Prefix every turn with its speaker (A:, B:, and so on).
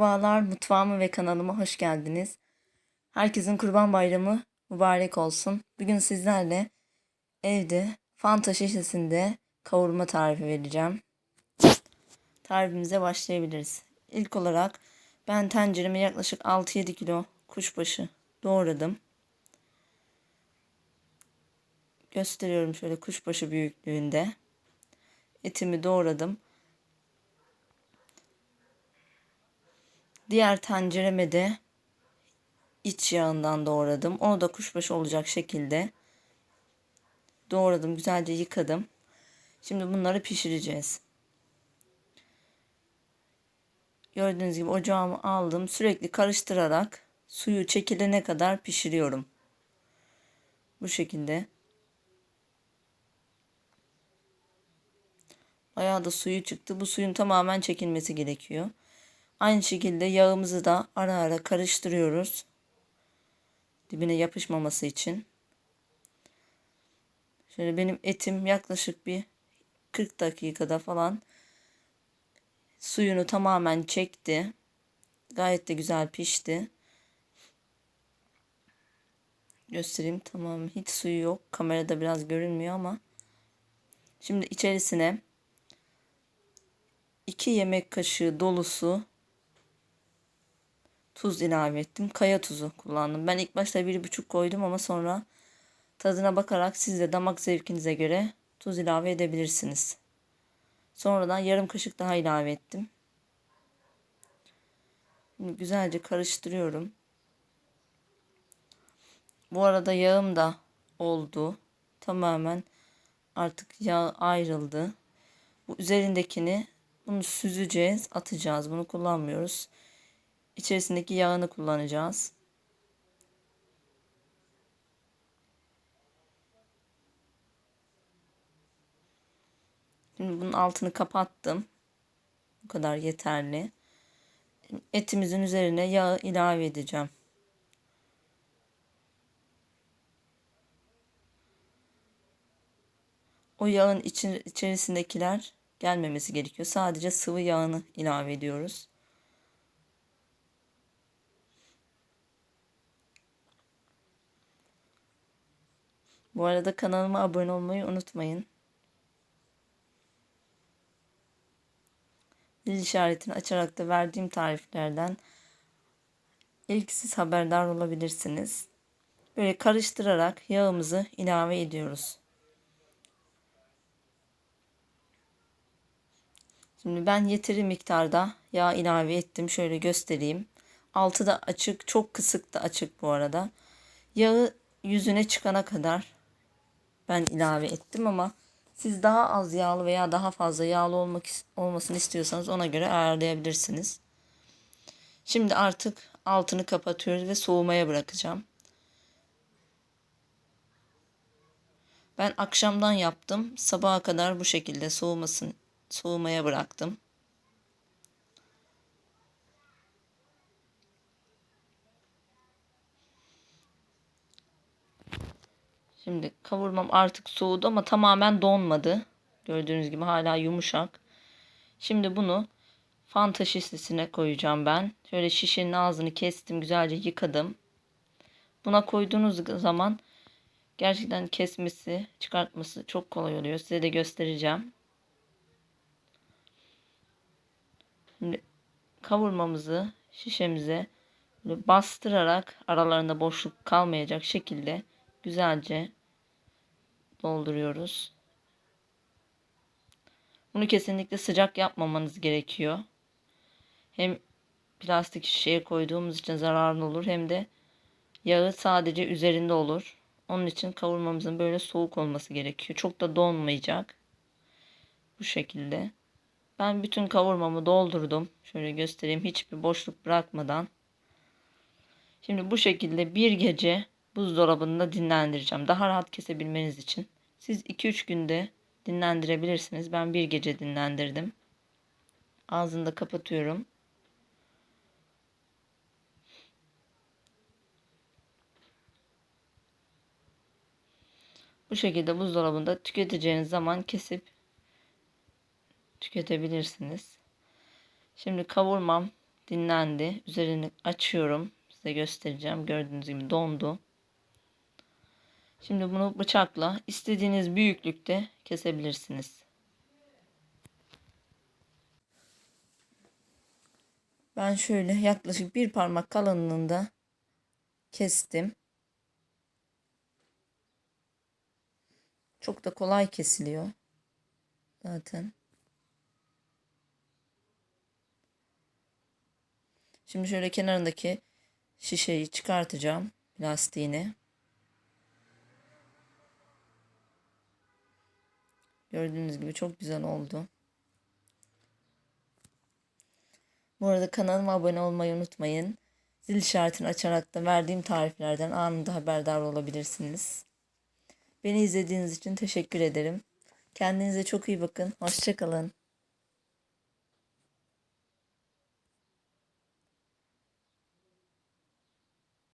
A: Merhabalar, mutfağıma ve kanalıma hoş geldiniz. Herkesin Kurban Bayramı mübarek olsun. Bugün sizlerle evde Fanta şişesinde kavurma tarifi vereceğim. Tarifimize başlayabiliriz. İlk olarak ben tencereme yaklaşık 6-7 kilo kuşbaşı doğradım. Gösteriyorum şöyle kuşbaşı büyüklüğünde. Etimi doğradım. Diğer tencereme de iç yağından doğradım. Onu da kuşbaşı olacak şekilde doğradım. Güzelce yıkadım. Şimdi bunları pişireceğiz. Gördüğünüz gibi ocağımı aldım. Sürekli karıştırarak suyu çekilene kadar pişiriyorum. Bu şekilde. Bayağı da suyu çıktı. Bu suyun tamamen çekilmesi gerekiyor. Aynı şekilde yağımızı da ara ara karıştırıyoruz. Dibine yapışmaması için. Şöyle benim etim yaklaşık bir 40 dakikada falan suyunu tamamen çekti. Gayet de güzel pişti. Göstereyim tamam hiç suyu yok. Kamerada biraz görünmüyor ama. Şimdi içerisine 2 yemek kaşığı dolusu tuz ilave ettim. Kaya tuzu kullandım. Ben ilk başta bir buçuk koydum ama sonra tadına bakarak siz de damak zevkinize göre tuz ilave edebilirsiniz. Sonradan yarım kaşık daha ilave ettim. Şimdi güzelce karıştırıyorum. Bu arada yağım da oldu. Tamamen artık yağ ayrıldı. Bu üzerindekini bunu süzeceğiz, atacağız. Bunu kullanmıyoruz içerisindeki yağını kullanacağız. Şimdi bunun altını kapattım. Bu kadar yeterli. Etimizin üzerine yağı ilave edeceğim. O yağın içerisindekiler gelmemesi gerekiyor. Sadece sıvı yağını ilave ediyoruz. Bu arada kanalıma abone olmayı unutmayın. Zil işaretini açarak da verdiğim tariflerden ilk siz haberdar olabilirsiniz. Böyle karıştırarak yağımızı ilave ediyoruz. Şimdi ben yeteri miktarda yağ ilave ettim. Şöyle göstereyim. Altı da açık, çok kısık da açık bu arada. Yağı yüzüne çıkana kadar ben ilave ettim ama siz daha az yağlı veya daha fazla yağlı olmak olmasını istiyorsanız ona göre ayarlayabilirsiniz. Şimdi artık altını kapatıyoruz ve soğumaya bırakacağım. Ben akşamdan yaptım. Sabaha kadar bu şekilde soğumasın soğumaya bıraktım. Şimdi kavurmam artık soğudu ama tamamen donmadı. Gördüğünüz gibi hala yumuşak. Şimdi bunu fanta şişesine koyacağım ben. Şöyle şişenin ağzını kestim. Güzelce yıkadım. Buna koyduğunuz zaman gerçekten kesmesi, çıkartması çok kolay oluyor. Size de göstereceğim. Şimdi kavurmamızı şişemize bastırarak aralarında boşluk kalmayacak şekilde güzelce dolduruyoruz. Bunu kesinlikle sıcak yapmamanız gerekiyor. Hem plastik şişeye koyduğumuz için zararlı olur hem de yağı sadece üzerinde olur. Onun için kavurmamızın böyle soğuk olması gerekiyor. Çok da donmayacak. Bu şekilde. Ben bütün kavurmamı doldurdum. Şöyle göstereyim hiçbir boşluk bırakmadan. Şimdi bu şekilde bir gece buzdolabında dinlendireceğim. Daha rahat kesebilmeniz için. Siz 2-3 günde dinlendirebilirsiniz. Ben bir gece dinlendirdim. Ağzını da kapatıyorum. Bu şekilde buzdolabında tüketeceğiniz zaman kesip tüketebilirsiniz. Şimdi kavurmam dinlendi. Üzerini açıyorum. Size göstereceğim. Gördüğünüz gibi dondu. Şimdi bunu bıçakla istediğiniz büyüklükte kesebilirsiniz. Ben şöyle yaklaşık bir parmak kalınlığında kestim. Çok da kolay kesiliyor. Zaten. Şimdi şöyle kenarındaki şişeyi çıkartacağım. Plastiğini. Gördüğünüz gibi çok güzel oldu. Bu arada kanalıma abone olmayı unutmayın. Zil işaretini açarak da verdiğim tariflerden anında haberdar olabilirsiniz. Beni izlediğiniz için teşekkür ederim. Kendinize çok iyi bakın. Hoşçakalın.